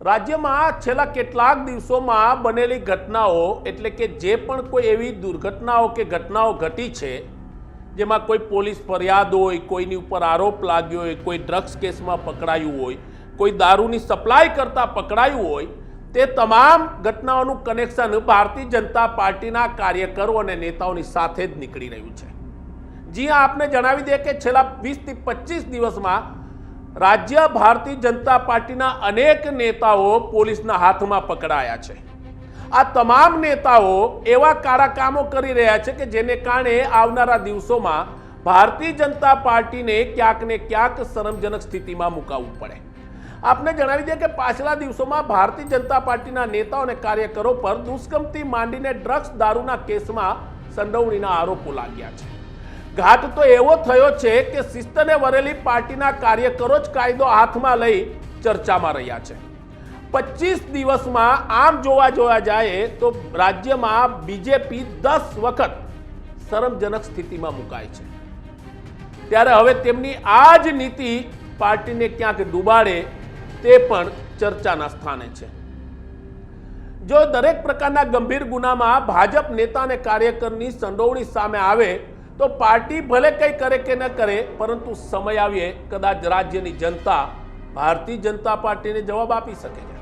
રાજ્યમાં છેલ્લા કેટલાક દિવસોમાં બનેલી ઘટનાઓ એટલે કે જે પણ કોઈ એવી દુર્ઘટનાઓ કે ઘટનાઓ ઘટી છે, જેમાં કોઈ પોલીસ ફરિયાદ હોય, કોઈની ઉપર આરોપ લાગ્યો હોય, કોઈ ડ્રગ્સ કેસમાં પકડાયું હોય, કોઈ દારૂની સપ્લાય કરતા પકડાયું હોય, તે તમામ ઘટનાઓનું કનેક્શન ભારતીય જનતા પાર્ટીના કાર્યકરો અને નેતાઓની સાથે જ નીકળી રહ્યું છે. જી આપને જણાવી દે કે છેલ્લા વીસથી પચીસ દિવસમાં રાજ્ય ભારતીય જનતા પાર્ટીના અનેક નેતાઓ પોલીસના હાથમાં પકડાયા છે. આ તમામ નેતાઓ એવા કાળા કામો કરી રહ્યા છે કે જેને કારણે આવનારા દિવસોમાં ભારતીય જનતા પાર્ટીને ક્યાંક ને ક્યાંક શરમજનક સ્થિતિમાં મુકાવવું પડે. આપને જણાવી દે કે પાછલા દિવસોમાં ભારતીય જનતા પાર્ટીના નેતાઓ અને કાર્યકરો પર દુષ્કર્મથી માંડીને ડ્રગ્સ દારૂના કેસમાં સંડોવણીના આરોપો લાગ્યા છે. ઘાટ તો એવો થયો છે કે શિસ્તને વરેલી પાર્ટીના કાર્યકરો જ કાયદો હાથમાં લઈ ચર્ચામાં રહ્યા છે. પચીસ દિવસમાં આમ જોવા જોવા જાય તો રાજ્યમાં બીજેપી દસ વખત શરમજનક સ્થિતિમાં મુકાય છે. ત્યારે હવે તેમની આ જ નીતિ પાર્ટીને ક્યાંક ડૂબાડે તે પણ ચર્ચાના સ્થાને છે. જો દરેક પ્રકારના ગંભીર ગુનામાં ભાજપ નેતા અને કાર્યકરની સંડોવણી સામે આવે તો પાર્ટી ભલે કંઈ કરે કે ન કરે, પરંતુ સમય આવીએ કદાચ રાજ્યની જનતા ભારતીય જનતા પાર્ટીને જવાબ આપી શકે છે.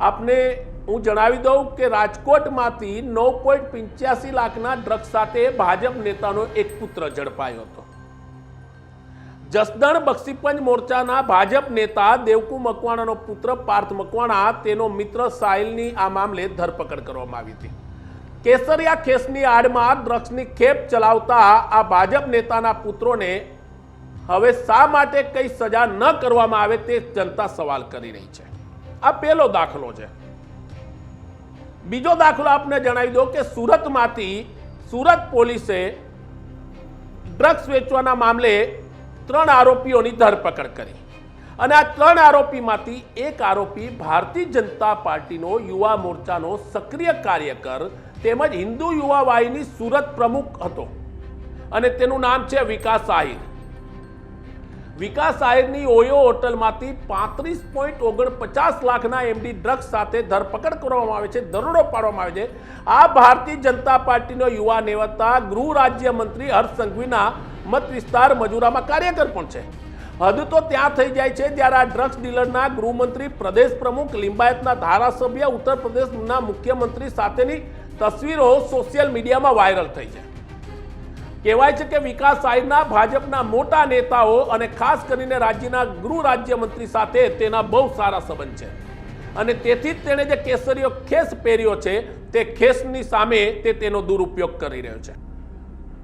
આપને હું જણાવી દઉં કે રાજકોટમાંથી નવ પોઈન્ટ પંચ્યાસી લાખના ડ્રગ્સ સાથે ભાજપ નેતાનો એક પુત્ર ઝડપાયો હતો. જસદણ બક્ષીપંચ મોરચાના ભાજપ નેતા દેવકુ મકવાણાનો પુત્ર પાર્થ મકવાણા, તેનો મિત્ર સાહિલની આ મામલે ધરપકડ કરવામાં આવી હતી. કેસરિયા ખેસની આડમાં ડ્રગ્સની ખેપ ચલાવતા આ ભાજપ નેતાના પુત્રોને હવે શા માટે કઈ સજા ન કરવામાં આવે તે જનતા સવાલ કરી રહી છે. આ પહેલો દાખલો છે. બીજો દાખલો આપને જણાવી દો કે સુરતમાંથી સુરત પોલીસે ડ્રગ્સ વેચવાના મામલે ત્રણ આરોપીઓની ધરપકડ કરી. અને આ ત્રણ આરોપીમાંથી એક આરોપી ભારતીય જનતા પાર્ટીનો યુવા મોરચાનો સક્રિય કાર્યકર તેમજ હિન્દુ યુવા વાહિની સુરત પ્રમુખ હતો. અને તેનું નામ છે વિકાસ આહિર. વિકાસ આહિરની ઓયો હોટલમાંથી પાંત્રીસ પોઈન્ટ ઓગણપચાસ લાખના એમડી ડ્રગ્સ સાથે ધરપકડ કરવામાં આવે છે, દરોડો પાડવામાં આવે છે. આ ભારતીય જનતા પાર્ટીનો યુવા નેવતા ગૃહ રાજ્યમંત્રી હર્ષ સંઘવીના મત વિસ્તાર મજૂરામાં કાર્યકર પણ છે. હદ તો ત્યાં થઈ જાય છે જ્યારે આ ડ્રગ્સ ડીલરના ગૃહમંત્રી પ્રદેશ પ્રમુખ, લિંબાયતના ધારાસભ્ય, ઉત્તર પ્રદેશના મુખ્યમંત્રી સાથેની તસવીરો સોશિયલ મીડિયામાં વાયરલ થઈ છે. કહેવાય છે કે વિકાસ સાહેબના, ભાજપના મોટા નેતાઓ અને ખાસ કરીને રાજ્યના ગૃહ રાજ્યમંત્રી સાથે તેના બહુ સારા સંબંધ છે. અને તેથી જ તેણે જે કેસરીઓ ખેસ પહેર્યો છે, તે ખેસની સામે તે તેનો દુરુપયોગ કરી રહ્યો છે.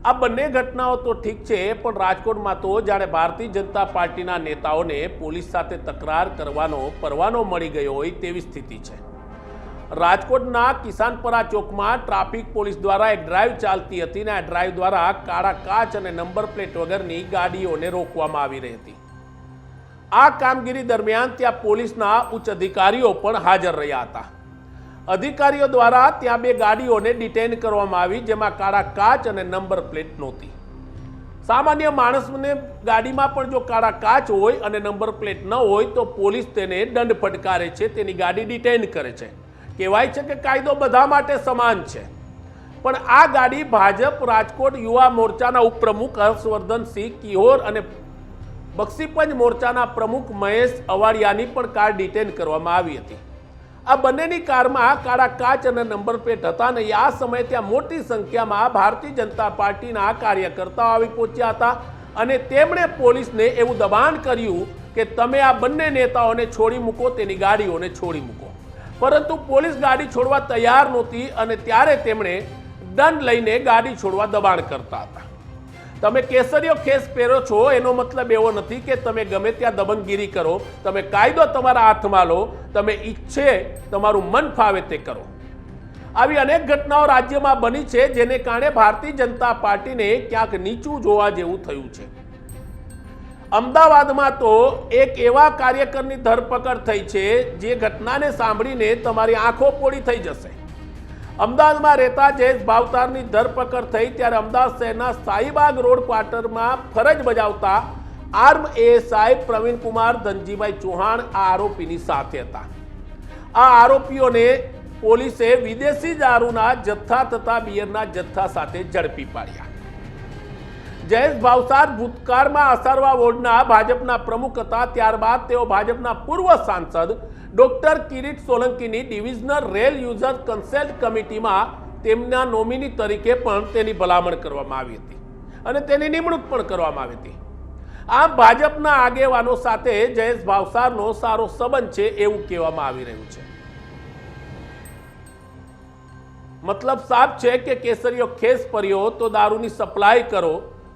આ બંને ઘટનાઓ તો ઠીક છે, પણ રાજકોટમાં તો જાણે ભારતીય જનતા પાર્ટીના નેતાઓને પોલીસ સાથે તકરાર કરવાનો પરવાનો મળી ગયો હોય તેવી સ્થિતિ છે. રાજકોટના કિસાનપરા ચોકમાં ટ્રાફિક પોલીસ દ્વારા એક ડ્રાઈવ ચાલતી હતી ને આ ડ્રાઈવ દ્વારા કાળા કાચ અને નંબર પ્લેટ વગરની ગાડીઓને રોકવામાં આવી રહી હતી. આ કામગીરી દરમિયાન ત્યાં પોલીસના ઉચ્ચ અધિકારીઓ પણ હાજર રહ્યા હતા. અધિકારીઓ દ્વારા ત્યાં બે ગાડીઓને ડિટેન કરવામાં આવી જેમાં કાળા કાચ અને નંબર પ્લેટ નહોતી. સામાન્ય માણસને ગાડીમાં પણ જો કાળા કાચ હોય અને નંબર પ્લેટ ન હોય તો પોલીસ તેને દંડ ફટકારે છે, તેની ગાડી ડિટેન કરે છે. કહેવાય છે કે કાયદો બધા માટે સમાન છે. પણ આ ગાડી ભાજપ, રાજકોટ યુવા મોરચાના ઉપપ્રમુખ હર્ષવર્ધનસિંહ કિહોર અને બક્ષીપંચ મોરચાના પ્રમુખ મહેશ અવાડિયાની પણ કાર ડિટેન કરવામાં આવી હતી. આ બંનેની કારમાં કાળા કાચ અને નંબર પ્લેટ હતા અને આ સમયે ત્યાં મોટી સંખ્યામાં ભારતીય જનતા પાર્ટીના કાર્યકર્તાઓ આવી પહોંચ્યા હતા અને તેમણે પોલીસને એવું દબાણ કર્યું કે તમે આ બંને નેતાઓને છોડી મૂકો, તેની ગાડીઓને છોડી મૂકો. પરંતુ પોલીસ ગાડી છોડવા તૈયાર નહોતી અને ત્યારે તેમણે દંડ લઈને ગાડી છોડવા દબાણ કરતા હતા. તમે કેસરીયો ખેસ પહેરો છો એનો મતલબ એવો નથી કે તમે ગમે ત્યાં દબંગગીરી કરો, તમે કાયદો તમારા હાથમાં લો, તમે ઈચ્છે તમારું મન ફાવે તે કરો. આવી અનેક ઘટનાઓ રાજ્યમાં બની છે જેને કારણે ભારતીય જનતા પાર્ટીને ક્યાંક નીચું જોવા જેવું થયું છે. અમદાવાદમાં તો એક એવા કાર્યકરની ધરપકડ થઈ છે, જે ઘટનાને સાંભળીને તમારી આંખો પોળી થઈ જશે. અમદાવાદમાં રહેતા જયેશ ભાવતારની ધરપકડ થઈ, ત્યારે અમદાવાદ શહેરના શાહીબાગ રોડ ક્વાર્ટરમાં ફરજ બજાવતા આર્મ એએસઆઈ પ્રવીણ કુમાર ધનજીભાઈ ચૌહાણ આ આરોપીની સાથે હતા. આ આરોપીઓને પોલીસે વિદેશી દારૂના જથ્થા તથા બિયરના જથ્થા સાથે ઝડપી પાડ્યા. જયેશ ભાવસાર ભૂતકાળમાં અસારવા વોર્ડના ભાજપના પ્રમુખ હતા. ત્યારબાદ તેઓ ભાજપના પૂર્વ સાંસદ ડોક્ટર કિરીટ સોલંકીની ડિવિઝનલ રેલ યુઝર કન્સલ્ટ કમિટીમાં તેમના નોમિની તરીકે પણ તેની ભલામણ કરવામાં આવી હતી અને તેની નિમણૂક પણ કરવામાં આવી હતી. આમ ભાજપના આગેવાનો સાથે જયેશ ભાવસારનો સારો સંબંધ છે એવું કહેવામાં આવી રહ્યું છે. મતલબ સાફ છે કે કેસરીઓ ખેસ પર્યો તો દારૂની સપ્લાય કરો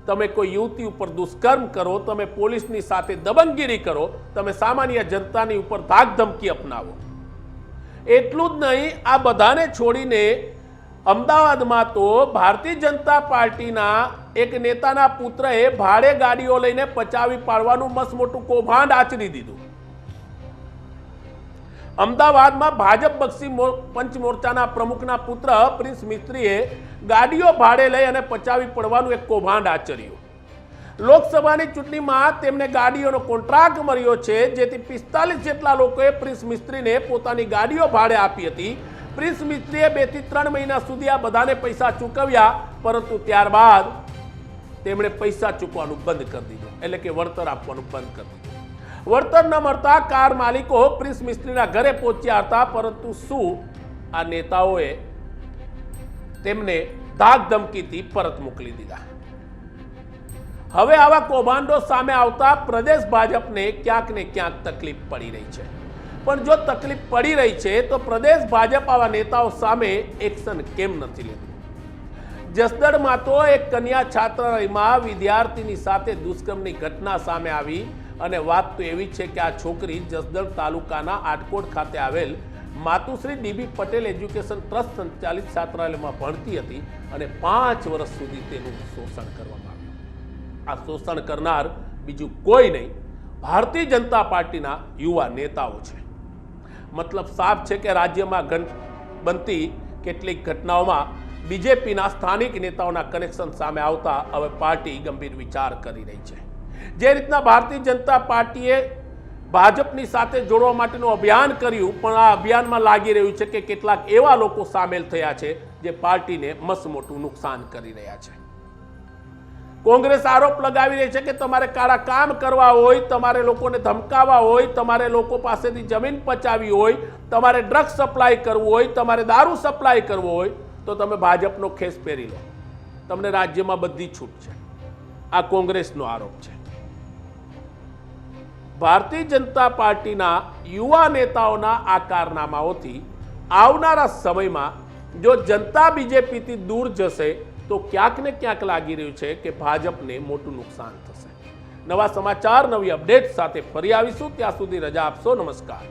તમે કોઈ યુવતી ઉપર દુષ્કર્મ કરો, તમે પોલીસની સાથે દબંગગીરી કરો, તમે સામાન્ય જનતાની ઉપર ધાક ધમકી અપનાવો. એટલું જ નહીં, આ બધાને છોડીને અમદાવાદમાં તો ભારતીય જનતા પાર્ટીના એક નેતાના પુત્રએ ભાડે ગાડીઓ લઈને પચાવી પાડવાનું મસ મોટું કૌભાંડ આચરી દીધું. અમદાવાદમાં ભાજપ બક્ષી પંચ મોરચાના પ્રમુખના પુત્ર પ્રિન્સ મિસ્ત્રીએ ગાડીઓ ભાડે લઈ અને પચાવી પડવાનું એક કૌભાંડ આચર્યું. લોકસભાની ચૂંટણીમાં તેમને ગાડીઓનો કોન્ટ્રાક્ટ મળ્યો છે, જેથી પિસ્તાલીસ જેટલા લોકોએ પ્રિન્સ મિસ્ત્રીને પોતાની ગાડીઓ ભાડે આપી હતી. પ્રિન્સ મિસ્ત્રીએ બેથી ત્રણ મહિના સુધી આ બધાને પૈસા ચૂકવ્યા, પરંતુ ત્યારબાદ તેમણે પૈસા ચૂકવાનું બંધ કરી દીધું, એટલે કે વળતર આપવાનું બંધ કરી દીધું. વળતર ન મળતા કાર માલિકો પ્રિન્સ મિસ્ત્રીના ઘરે પહોંચ્યા હતા, પરંતુ શું આ નેતાઓએ તેમને ધાક ધમકીથી પરત મોકલી દીધા? હવે આવા કૌભાંડો સામે આવતા પ્રદેશ ભાજપને ક્યાંક ને ક્યાંક તકલીફ પડી રહી છે. પણ જો તકલીફ પડી રહી છે, તો પ્રદેશ ભાજપ આવા નેતાઓ સામે એક્શન કેમ નથી લીધું જસદણમાં તો એક કન્યા છાત્રાલયમાં વિદ્યાર્થીની સાથે દુષ્કર્મની ઘટના સામે આવી અને વાત તો એવી છે કે આ છોકરી જસદણ તાલુકાના આટકોટ ખાતે આવેલ Matushri DB Patel education trust સંચાલિત છાત્રાલયમાં ભણતી હતી અને પાંચ વર્ષ સુધી તેનું શોષણ કરવામાં આવ્યું. આ શોષણ કરનાર બીજું કોઈ નહીં, ભારતીય જનતા પાર્ટીના યુવા નેતાઓ છે. મતલબ સાફ છે કે રાજ્યમાં બનતી કેટલીક ઘટનાઓમાં બીજેપીના સ્થાનિક નેતાઓના કનેક્શન સામે આવતા હવે પાર્ટી ગંભીર વિચાર કરી રહી છે. જે રીતના ભારતીય જનતા પાર્ટીએ ભાજપની સાથે જોડવા માટેનું અભિયાન કર્યું, પણ આ અભિયાનમાં લાગી રહ્યું છે કે કેટલાક એવા લોકો સામેલ થયા છે જે પાર્ટીને મસમોટું નુકસાન કરી રહ્યા છે. કોંગ્રેસ આરોપ લગાવી રહી છે કે તમારે કાળા કામ કરવા હોય, તમારે લોકોને ધમકાવવા હોય, તમારે લોકો પાસેથી જમીન પચાવી હોય, તમારે ડ્રગ્સ સપ્લાય કરવું હોય, તમારે દારૂ સપ્લાય કરવો હોય, તો તમે ભાજપનો ખેસ પહેરી લો. તમને રાજ્યમાં બધી છૂટ છે. આ કોંગ્રેસનો આરોપ છે. ભારતીય જનતા પાર્ટીના યુવા નેતાઓના આ કારનામાઓથી આવનારા સમયમાં જો જનતા બીજેપીથી દૂર જશે, તો ક્યાંક ને ક્યાંક લાગી રહ્યું છે કે ભાજપને મોટું નુકસાન થશે. નવા સમાચાર, નવી અપડેટ સાથે ફરી આવીશું. ત્યાં સુધી રજા આપશો. નમસ્કાર.